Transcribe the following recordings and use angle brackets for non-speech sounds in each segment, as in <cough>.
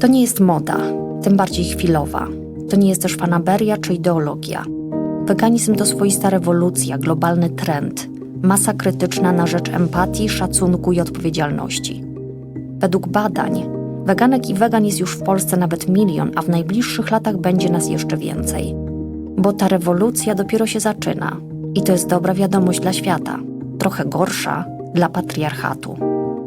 To nie jest moda, tym bardziej chwilowa. To nie jest też fanaberia czy ideologia. Weganizm to swoista rewolucja, globalny trend, masa krytyczna na rzecz empatii, szacunku i odpowiedzialności. Według badań, weganek i wegan jest już w Polsce nawet milion, a w najbliższych latach będzie nas jeszcze więcej. Bo ta rewolucja dopiero się zaczyna i to jest dobra wiadomość dla świata, trochę gorsza dla patriarchatu.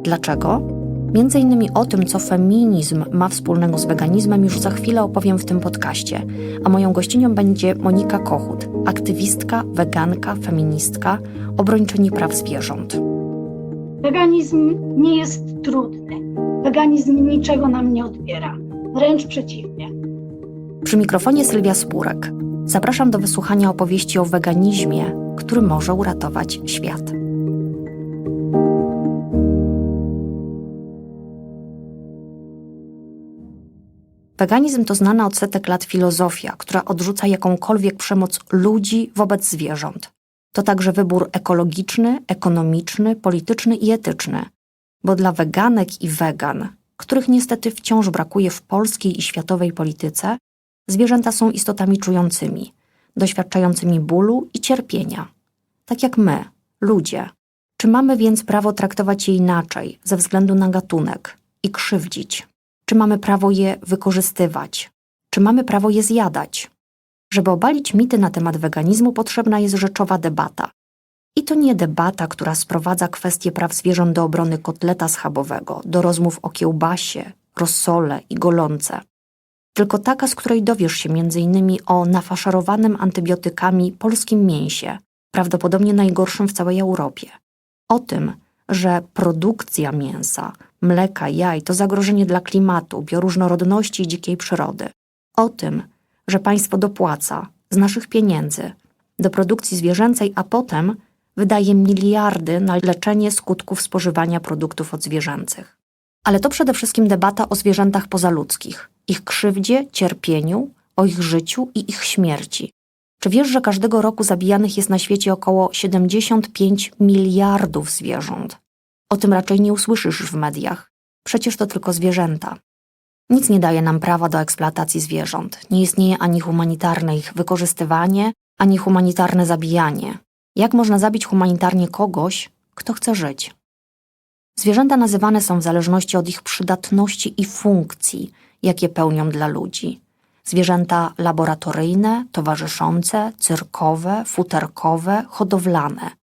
Dlaczego? Między innymi o tym, co feminizm ma wspólnego z weganizmem, już za chwilę opowiem w tym podcaście. A moją gościnią będzie Monika Kochut, aktywistka, weganka, feministka, obrończyni praw zwierząt. Weganizm nie jest trudny. Weganizm niczego nam nie odbiera. Wręcz przeciwnie. Przy mikrofonie Sylwia Spurek. Zapraszam do wysłuchania opowieści o weganizmie, który może uratować świat. Weganizm to znana od setek lat filozofia, która odrzuca jakąkolwiek przemoc ludzi wobec zwierząt. To także wybór ekologiczny, ekonomiczny, polityczny i etyczny. Bo dla weganek i wegan, których niestety wciąż brakuje w polskiej i światowej polityce, zwierzęta są istotami czującymi, doświadczającymi bólu i cierpienia. Tak jak my, ludzie. Czy mamy więc prawo traktować je inaczej, ze względu na gatunek i krzywdzić? Czy mamy prawo je wykorzystywać? Czy mamy prawo je zjadać? Żeby obalić mity na temat weganizmu, potrzebna jest rzeczowa debata. I to nie debata, która sprowadza kwestie praw zwierząt do obrony kotleta schabowego, do rozmów o kiełbasie, rozsole i golące. Tylko taka, z której dowiesz się m.in. o nafaszerowanym antybiotykami polskim mięsie, prawdopodobnie najgorszym w całej Europie. O tym, że produkcja mięsa, mleka, jaj to zagrożenie dla klimatu, bioróżnorodności i dzikiej przyrody. O tym, że państwo dopłaca z naszych pieniędzy do produkcji zwierzęcej, a potem wydaje miliardy na leczenie skutków spożywania produktów odzwierzęcych. Ale to przede wszystkim debata o zwierzętach pozaludzkich, ich krzywdzie, cierpieniu, o ich życiu i ich śmierci. Czy wiesz, że każdego roku zabijanych jest na świecie około 75 miliardów zwierząt? O tym raczej nie usłyszysz w mediach. Przecież to tylko zwierzęta. Nic nie daje nam prawa do eksploatacji zwierząt. Nie istnieje ani humanitarne ich wykorzystywanie, ani humanitarne zabijanie. Jak można zabić humanitarnie kogoś, kto chce żyć? Zwierzęta nazywane są w zależności od ich przydatności i funkcji, jakie pełnią dla ludzi. Zwierzęta laboratoryjne, towarzyszące, cyrkowe, futerkowe, hodowlane.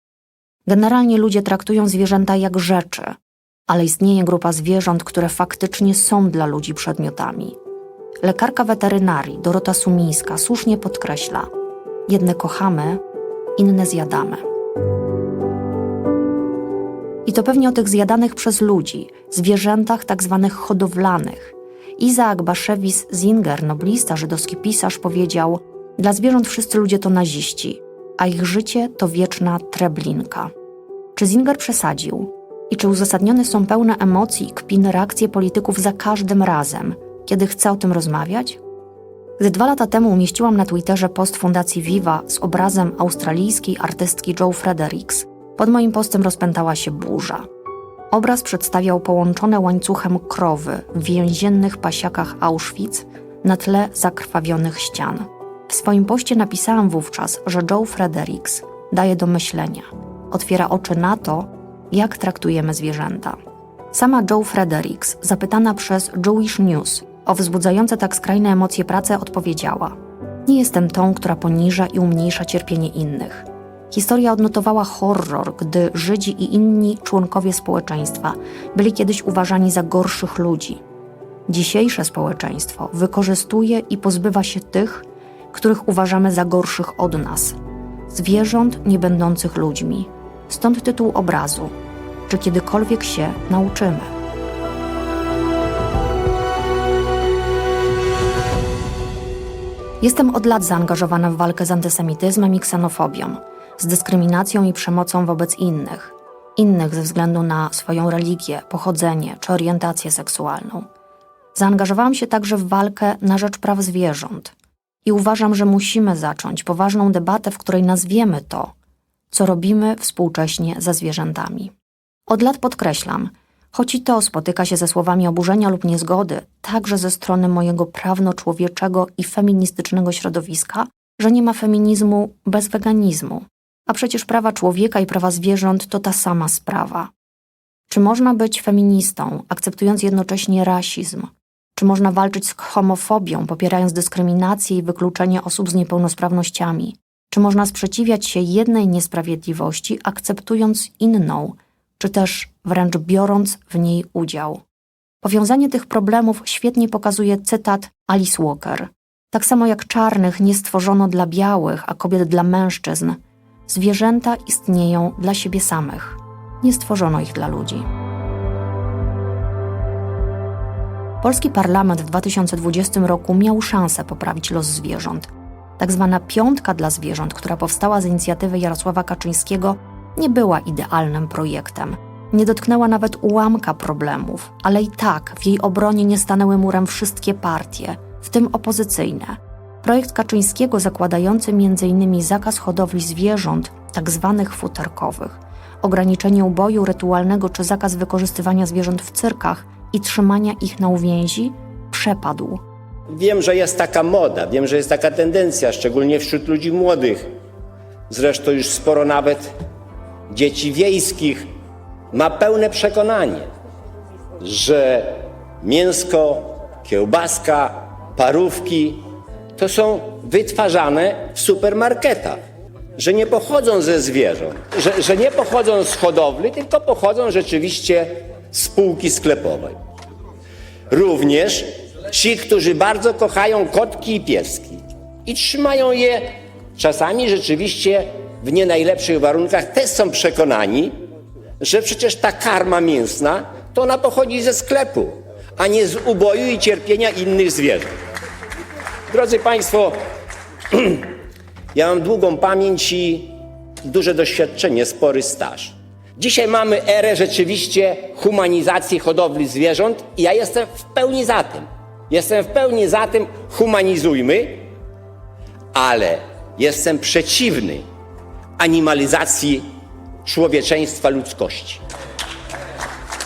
Generalnie ludzie traktują zwierzęta jak rzeczy, ale istnieje grupa zwierząt, które faktycznie są dla ludzi przedmiotami. Lekarka weterynarii Dorota Sumińska słusznie podkreśla: jedne kochamy, inne zjadamy. I to pewnie o tych zjadanych przez ludzi, zwierzętach tak zwanych hodowlanych. Izaak Baszewis Zinger, noblista, żydowski pisarz, powiedział: Dla zwierząt wszyscy ludzie to naziści, a ich życie to wieczna treblinka. Czy Zinger przesadził? I czy uzasadnione są pełne emocji i kpin reakcje polityków za każdym razem, kiedy chce o tym rozmawiać? Gdy dwa lata temu umieściłam na Twitterze post Fundacji Viva z obrazem australijskiej artystki Joe Fredericks, pod moim postem rozpętała się burza. Obraz przedstawiał połączone łańcuchem krowy w więziennych pasiakach Auschwitz na tle zakrwawionych ścian. W swoim poście napisałam wówczas, że Joe Fredericks daje do myślenia, otwiera oczy na to, jak traktujemy zwierzęta. Sama Joe Fredericks, zapytana przez Jewish News o wzbudzające tak skrajne emocje pracę, odpowiedziała: Nie jestem tą, która poniża i umniejsza cierpienie innych. Historia odnotowała horror, gdy Żydzi i inni członkowie społeczeństwa byli kiedyś uważani za gorszych ludzi. Dzisiejsze społeczeństwo wykorzystuje i pozbywa się tych, których uważamy za gorszych od nas zwierząt nie będących ludźmi. Stąd tytuł obrazu. Czy kiedykolwiek się nauczymy? Jestem od lat zaangażowana w walkę z antysemityzmem i ksenofobią, z dyskryminacją i przemocą wobec innych, innych ze względu na swoją religię, pochodzenie czy orientację seksualną. Zaangażowałam się także w walkę na rzecz praw zwierząt i uważam, że musimy zacząć poważną debatę, w której nazwiemy to, co robimy współcześnie ze zwierzętami. Od lat podkreślam, Choć i to spotyka się ze słowami oburzenia lub niezgody, także ze strony mojego prawno-człowieczego i feministycznego środowiska, że nie ma feminizmu bez weganizmu. A przecież prawa człowieka i prawa zwierząt to ta sama sprawa. Czy można być feministą, akceptując jednocześnie rasizm? Czy można walczyć z homofobią, popierając dyskryminację i wykluczenie osób z niepełnosprawnościami? Czy można sprzeciwiać się jednej niesprawiedliwości, akceptując inną, czy też wręcz biorąc w niej udział? Powiązanie tych problemów świetnie pokazuje cytat Alice Walker. Tak samo jak czarnych nie stworzono dla białych, a kobiet dla mężczyzn, zwierzęta istnieją dla siebie samych. Nie stworzono ich dla ludzi. Polski parlament w 2020 roku miał szansę poprawić los zwierząt. Tak zwana piątka dla zwierząt, która powstała z inicjatywy Jarosława Kaczyńskiego, nie była idealnym projektem. Nie dotknęła nawet ułamka problemów, ale i tak w jej obronie nie stanęły murem wszystkie partie, w tym opozycyjne. Projekt Kaczyńskiego zakładający m.in. zakaz hodowli zwierząt, tak zwanych futerkowych, ograniczenie uboju rytualnego czy zakaz wykorzystywania zwierząt w cyrkach i trzymania ich na uwięzi, przepadł. Wiem, że jest taka moda, wiem, że jest taka tendencja, szczególnie wśród ludzi młodych. Zresztą już sporo nawet dzieci wiejskich ma pełne przekonanie, że mięsko, kiełbaska, parówki to są wytwarzane w supermarketach, że nie pochodzą ze zwierząt, że, że nie pochodzą z hodowli, tylko pochodzą rzeczywiście z półki sklepowej. Również ci, którzy bardzo kochają kotki i pieski i trzymają je czasami rzeczywiście w nie najlepszych warunkach, też są przekonani, że przecież ta karma mięsna to ona pochodzi ze sklepu, a nie z uboju i cierpienia innych zwierząt. Drodzy Państwo, <clears throat> ja mam długą pamięć i duże doświadczenie, spory staż. Dzisiaj mamy erę rzeczywiście humanizacji hodowli zwierząt i ja jestem w pełni za tym. Jestem w pełni za tym, humanizujmy, ale jestem przeciwny animalizacji człowieczeństwa ludzkości.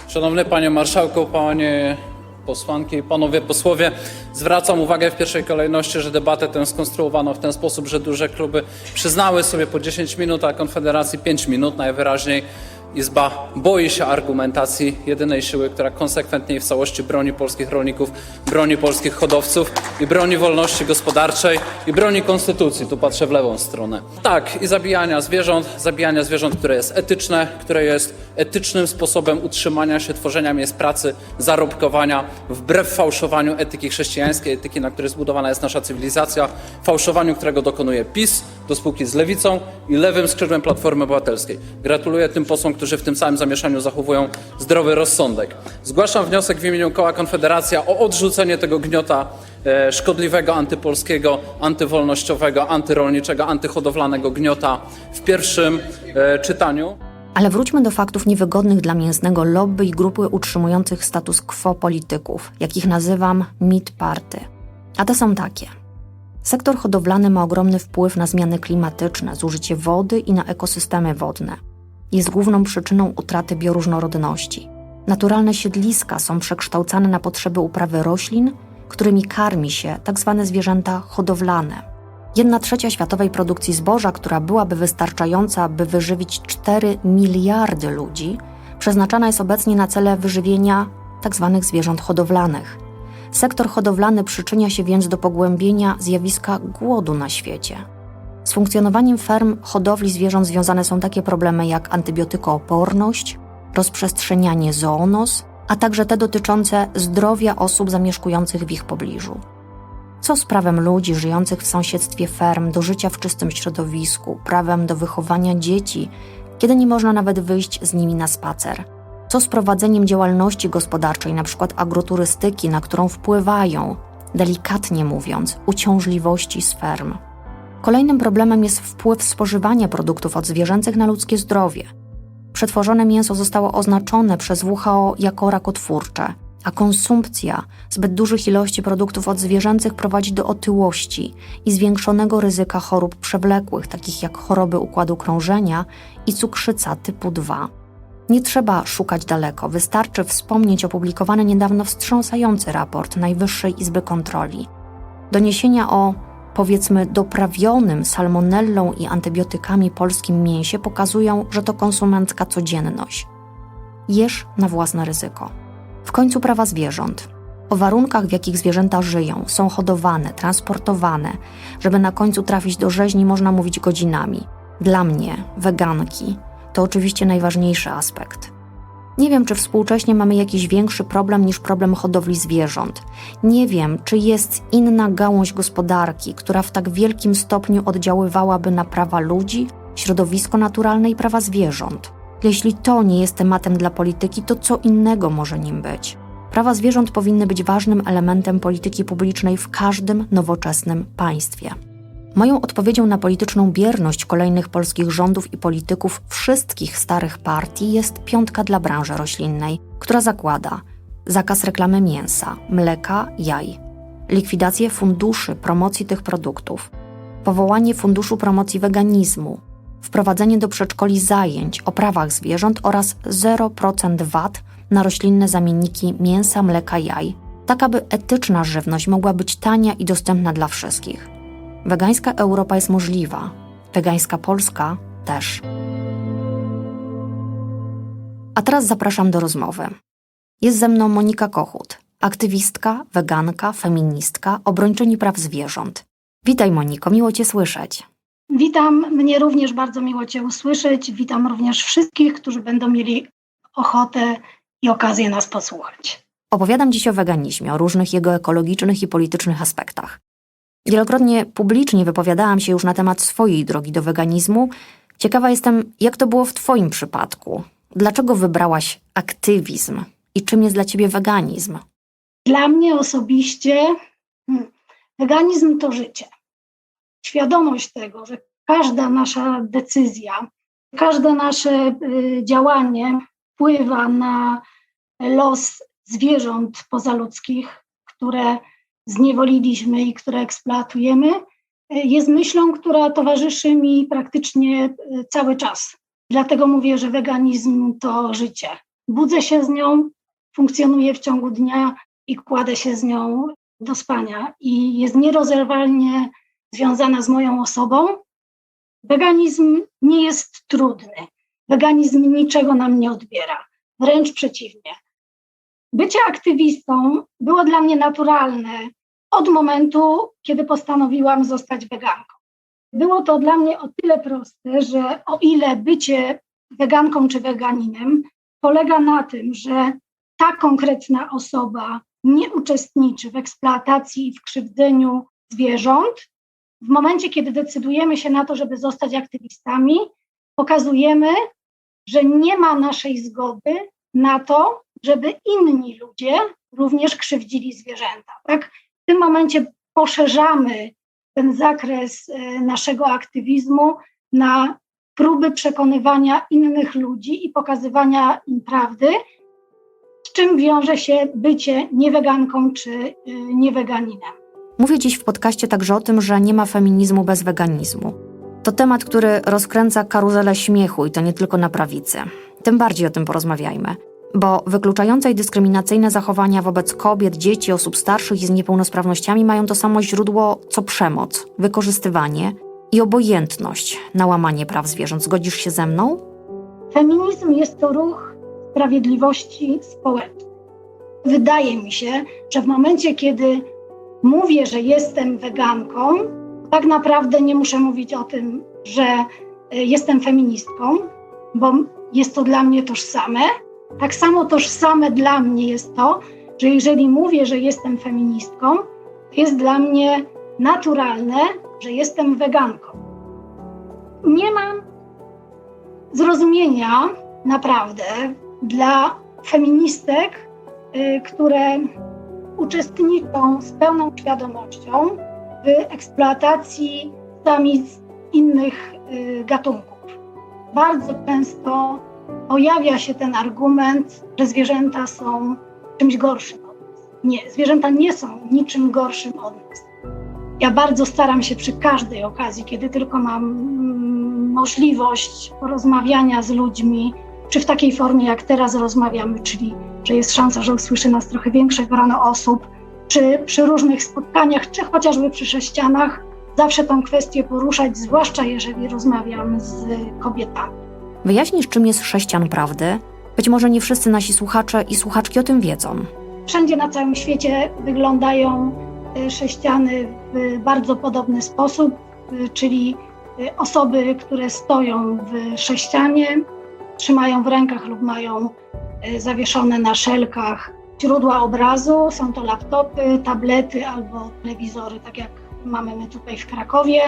Szanowny Panie Marszałku, Panie posłanki i Panowie posłowie, zwracam uwagę w pierwszej kolejności, że debatę tę skonstruowano w ten sposób, że duże kluby przyznały sobie po 10 minut, a Konfederacji 5 minut. Najwyraźniej Izba boi się argumentacji jedynej siły, która konsekwentnie i w całości broni polskich rolników, broni polskich hodowców i broni wolności gospodarczej i broni konstytucji. Tu patrzę w lewą stronę. Tak, i zabijania zwierząt, zabijania zwierząt, które jest etyczne, które jest etycznym sposobem utrzymania się, tworzenia miejsc pracy, zarobkowania, wbrew fałszowaniu etyki chrześcijańskiej, etyki, na której zbudowana jest nasza cywilizacja, fałszowaniu, którego dokonuje PiS do spółki z lewicą i lewym skrzydłem Platformy Obywatelskiej. Gratuluję tym posłom, którzy w tym całym zamieszaniu zachowują zdrowy rozsądek. Zgłaszam wniosek w imieniu koła Konfederacja o odrzucenie tego gniota e, szkodliwego, antypolskiego, antywolnościowego, antyrolniczego, antyhodowlanego gniota w pierwszym e, czytaniu. Ale wróćmy do faktów niewygodnych dla mięsnego lobby i grupy utrzymujących status quo polityków, jakich nazywam Meat Party. A te są takie. Sektor hodowlany ma ogromny wpływ na zmiany klimatyczne, zużycie wody i na ekosystemy wodne. Jest główną przyczyną utraty bioróżnorodności. Naturalne siedliska są przekształcane na potrzeby uprawy roślin, którymi karmi się tzw. zwierzęta hodowlane. Jedna trzecia światowej produkcji zboża, która byłaby wystarczająca, by wyżywić 4 miliardy ludzi, przeznaczana jest obecnie na cele wyżywienia tzw. zwierząt hodowlanych. Sektor hodowlany przyczynia się więc do pogłębienia zjawiska głodu na świecie. Z funkcjonowaniem ferm hodowli zwierząt związane są takie problemy jak antybiotykooporność, rozprzestrzenianie zoonoz, a także te dotyczące zdrowia osób zamieszkujących w ich pobliżu. Co z prawem ludzi żyjących w sąsiedztwie ferm do życia w czystym środowisku, prawem do wychowania dzieci, kiedy nie można nawet wyjść z nimi na spacer? Co z prowadzeniem działalności gospodarczej, np. agroturystyki, na którą wpływają, delikatnie mówiąc, uciążliwości z ferm? Kolejnym problemem jest wpływ spożywania produktów odzwierzęcych na ludzkie zdrowie. Przetworzone mięso zostało oznaczone przez WHO jako rakotwórcze, a konsumpcja zbyt dużych ilości produktów odzwierzęcych prowadzi do otyłości i zwiększonego ryzyka chorób przewlekłych, takich jak choroby układu krążenia i cukrzyca typu 2. Nie trzeba szukać daleko, wystarczy wspomnieć opublikowany niedawno wstrząsający raport Najwyższej Izby Kontroli. Doniesienia o, powiedzmy, doprawionym salmonellą i antybiotykami polskim mięsie pokazują, że to konsumencka codzienność. Jesz na własne ryzyko. W końcu prawa zwierząt. O warunkach, w jakich zwierzęta żyją, są hodowane, transportowane, żeby na końcu trafić do rzeźni, można mówić godzinami. Dla mnie, weganki, to oczywiście najważniejszy aspekt. Nie wiem, czy współcześnie mamy jakiś większy problem niż problem hodowli zwierząt. Nie wiem, czy jest inna gałąź gospodarki, która w tak wielkim stopniu oddziaływałaby na prawa ludzi, środowisko naturalne i prawa zwierząt. Jeśli to nie jest tematem dla polityki, to co innego może nim być? Prawa zwierząt powinny być ważnym elementem polityki publicznej w każdym nowoczesnym państwie. Moją odpowiedzią na polityczną bierność kolejnych polskich rządów i polityków wszystkich starych partii jest piątka dla branży roślinnej, która zakłada zakaz reklamy mięsa, mleka, jaj, likwidację funduszy promocji tych produktów, powołanie funduszu promocji weganizmu, wprowadzenie do przedszkoli zajęć o prawach zwierząt oraz 0% VAT na roślinne zamienniki mięsa, mleka, jaj, tak aby etyczna żywność mogła być tania i dostępna dla wszystkich. Wegańska Europa jest możliwa, wegańska Polska też. A teraz zapraszam do rozmowy. Jest ze mną Monika Kochut, aktywistka, weganka, feministka, obrończyni praw zwierząt. Witaj Moniko, miło Cię słyszeć. Witam, mnie również bardzo miło Cię usłyszeć. Witam również wszystkich, którzy będą mieli ochotę i okazję nas posłuchać. Opowiadam dziś o weganizmie, o różnych jego ekologicznych i politycznych aspektach. Wielokrotnie publicznie wypowiadałam się już na temat swojej drogi do weganizmu. Ciekawa jestem, jak to było w Twoim przypadku. Dlaczego wybrałaś aktywizm i czym jest dla Ciebie weganizm? Dla mnie osobiście hmm, weganizm to życie. Świadomość tego, że każda nasza decyzja, każde nasze y, działanie wpływa na los zwierząt pozaludzkich, które zniewoliliśmy i które eksploatujemy, y, jest myślą, która towarzyszy mi praktycznie y, cały czas. Dlatego mówię, że weganizm to życie. Budzę się z nią, funkcjonuję w ciągu dnia i kładę się z nią do spania i jest nierozerwalnie związana z moją osobą. Weganizm nie jest trudny. Weganizm niczego nam nie odbiera. Wręcz przeciwnie. Bycie aktywistą było dla mnie naturalne od momentu, kiedy postanowiłam zostać weganką. Było to dla mnie o tyle proste, że o ile bycie weganką czy weganinem polega na tym, że ta konkretna osoba nie uczestniczy w eksploatacji i w krzywdzeniu zwierząt, w momencie, kiedy decydujemy się na to, żeby zostać aktywistami, pokazujemy, że nie ma naszej zgody na to, żeby inni ludzie również krzywdzili zwierzęta. Tak? W tym momencie poszerzamy ten zakres e, naszego aktywizmu na próby przekonywania innych ludzi i pokazywania im prawdy, z czym wiąże się bycie nieweganką czy y, nieweganinem. Mówię dziś w podcaście także o tym, że nie ma feminizmu bez weganizmu. To temat, który rozkręca karuzelę śmiechu i to nie tylko na prawicy. Tym bardziej o tym porozmawiajmy. Bo wykluczające i dyskryminacyjne zachowania wobec kobiet, dzieci, osób starszych i z niepełnosprawnościami mają to samo źródło co przemoc, wykorzystywanie i obojętność na łamanie praw zwierząt. Zgodzisz się ze mną? Feminizm jest to ruch sprawiedliwości społecznej. Wydaje mi się, że w momencie, kiedy mówię, że jestem weganką, tak naprawdę nie muszę mówić o tym, że y, jestem feministką, bo jest to dla mnie tożsame. Tak samo tożsame dla mnie jest to, że jeżeli mówię, że jestem feministką, to jest dla mnie naturalne, że jestem weganką. Nie mam zrozumienia naprawdę dla feministek, y, które uczestniczą z pełną świadomością w eksploatacji samic innych y, gatunków. Bardzo często pojawia się ten argument, że zwierzęta są czymś gorszym od nas. Nie, zwierzęta nie są niczym gorszym od nas. Ja bardzo staram się przy każdej okazji, kiedy tylko mam mm, możliwość porozmawiania z ludźmi, czy w takiej formie, jak teraz rozmawiamy, czyli że jest szansa, że usłyszy nas trochę większe grono osób, czy przy różnych spotkaniach, czy chociażby przy sześcianach, zawsze tę kwestię poruszać, zwłaszcza jeżeli rozmawiam z kobietami. Wyjaśnisz, czym jest sześcian prawdy? Być może nie wszyscy nasi słuchacze i słuchaczki o tym wiedzą. Wszędzie na całym świecie wyglądają y, sześciany w bardzo podobny sposób, y, czyli y, osoby, które stoją w sześcianie, trzymają w rękach lub mają y, zawieszone na szelkach źródła obrazu. Są to laptopy, tablety albo telewizory, tak jak mamy my tutaj w Krakowie.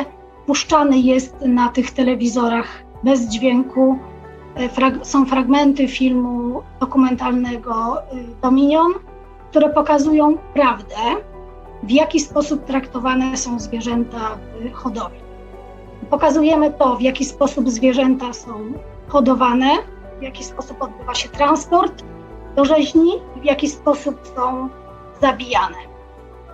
Puszczany jest na tych telewizorach bez dźwięku. Frag- są fragmenty filmu dokumentalnego y, Dominion, które pokazują prawdę, w jaki sposób traktowane są zwierzęta w hodowli. Pokazujemy to, w jaki sposób zwierzęta są hodowane, w jaki sposób odbywa się transport do rzeźni, w jaki sposób są zabijane.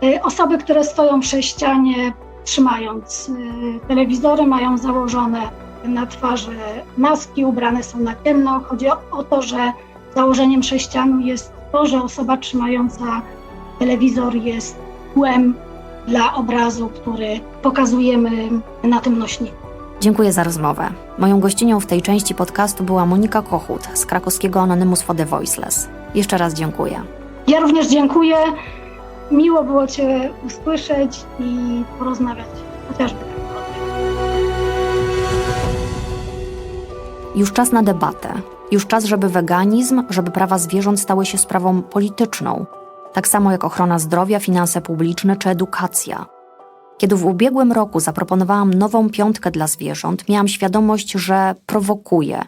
Y, Osoby, które stoją przy ścianie, trzymając y, telewizory, mają założone na twarzy maski, ubrane są na ciemno. Chodzi o to, że założeniem sześcianu jest to, że osoba trzymająca telewizor jest tłem dla obrazu, który pokazujemy na tym nośniku. Dziękuję za rozmowę. Moją gościnią w tej części podcastu była Monika Kochut z krakowskiego Anonymous for the Voiceless. Jeszcze raz dziękuję. Ja również dziękuję. Miło było Cię usłyszeć i porozmawiać chociażby. Już czas na debatę. Już czas, żeby weganizm, żeby prawa zwierząt stały się sprawą polityczną. Tak samo jak ochrona zdrowia, finanse publiczne czy edukacja. Kiedy w ubiegłym roku zaproponowałam nową piątkę dla zwierząt, miałam świadomość, że prowokuję,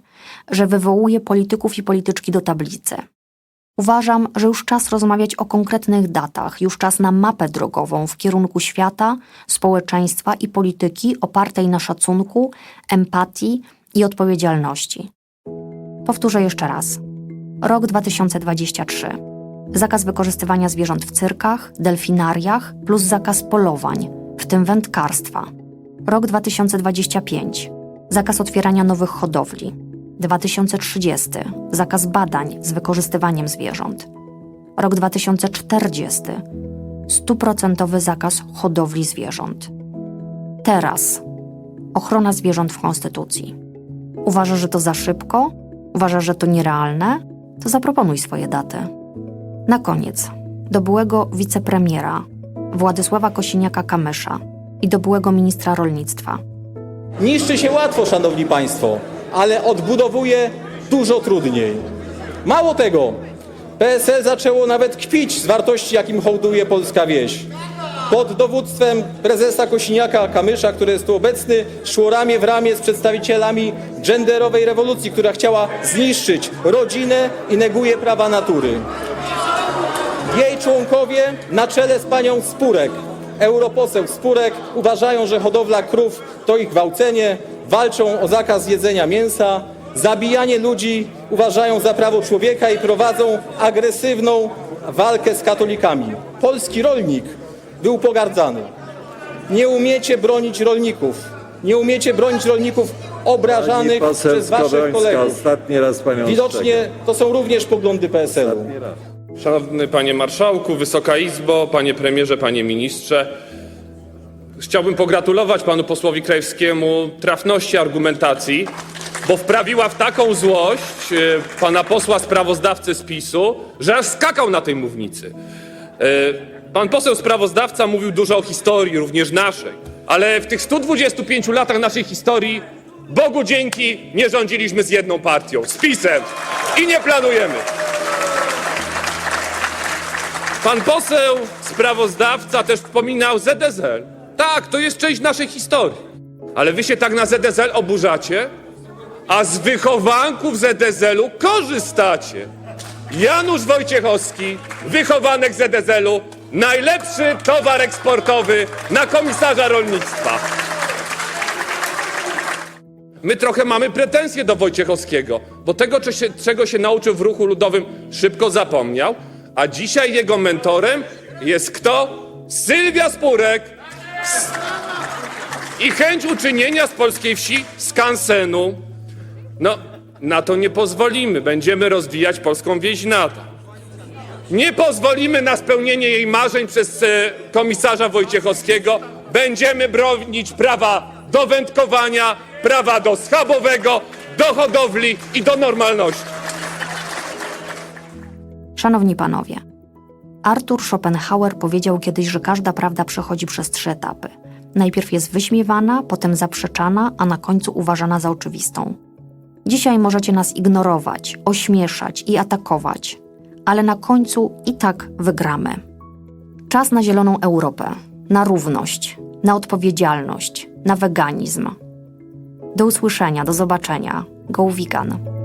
że wywołuję polityków i polityczki do tablicy. Uważam, że już czas rozmawiać o konkretnych datach, już czas na mapę drogową w kierunku świata, społeczeństwa i polityki opartej na szacunku, empatii i odpowiedzialności. Powtórzę jeszcze raz. Rok 2023. Zakaz wykorzystywania zwierząt w cyrkach, delfinariach plus zakaz polowań, w tym wędkarstwa. Rok 2025. Zakaz otwierania nowych hodowli. 2030. Zakaz badań z wykorzystywaniem zwierząt. Rok 2040. Stuprocentowy zakaz hodowli zwierząt. Teraz. Ochrona zwierząt w Konstytucji. Uważasz, że to za szybko? Uważasz, że to nierealne? To zaproponuj swoje daty. Na koniec, do byłego wicepremiera Władysława Kosiniaka-Kamysza i do byłego ministra rolnictwa. Niszczy się łatwo, szanowni państwo, ale odbudowuje dużo trudniej. Mało tego, PSL zaczęło nawet kpić z wartości, jakim hołduje polska wieś. Pod dowództwem prezesa Kosiniaka-Kamysza, który jest tu obecny, szło ramię w ramię z przedstawicielami genderowej rewolucji, która chciała zniszczyć rodzinę i neguje prawa natury. Członkowie na czele z panią Spurek, europoseł Spurek, uważają, że hodowla krów to ich gwałcenie, walczą o zakaz jedzenia mięsa, zabijanie ludzi uważają za prawo człowieka i prowadzą agresywną walkę z katolikami. Polski rolnik był pogardzany. Nie umiecie bronić rolników. Nie umiecie bronić rolników obrażanych przez waszych kolegów. Widocznie to są również poglądy PSL-u. Szanowny Panie Marszałku, Wysoka Izbo, Panie Premierze, Panie Ministrze. Chciałbym pogratulować Panu posłowi Krajewskiemu trafności argumentacji, bo wprawiła w taką złość e, Pana posła sprawozdawcę z PiSu, że aż skakał na tej mównicy. E, Pan poseł sprawozdawca mówił dużo o historii, również naszej, ale w tych 125 latach naszej historii, Bogu dzięki, nie rządziliśmy z jedną partią, z PiSem i nie planujemy. Pan poseł sprawozdawca też wspominał ZSL. Tak, to jest część naszej historii. Ale wy się tak na ZSL oburzacie, a z wychowanków ZSL-u korzystacie. Janusz Wojciechowski, wychowanek ZSL-u, najlepszy towar eksportowy na komisarza rolnictwa. My trochę mamy pretensje do Wojciechowskiego, bo tego, czego się nauczył w ruchu ludowym, szybko zapomniał, a dzisiaj jego mentorem jest kto? Sylwia Spurek. I chęć uczynienia z polskiej wsi skansenu. No, Na to nie pozwolimy. Będziemy rozwijać polską wieś nada. Nie pozwolimy na spełnienie jej marzeń przez e, komisarza Wojciechowskiego. Będziemy bronić prawa do wędkowania, prawa do schabowego, do hodowli i do normalności. Szanowni panowie, Arthur Schopenhauer powiedział kiedyś, że każda prawda przechodzi przez trzy etapy. Najpierw jest wyśmiewana, potem zaprzeczana, a na końcu uważana za oczywistą. Dzisiaj możecie nas ignorować, ośmieszać i atakować, ale na końcu i tak wygramy. Czas na zieloną Europę, na równość, na odpowiedzialność, na weganizm. Do usłyszenia, do zobaczenia. Go vegan.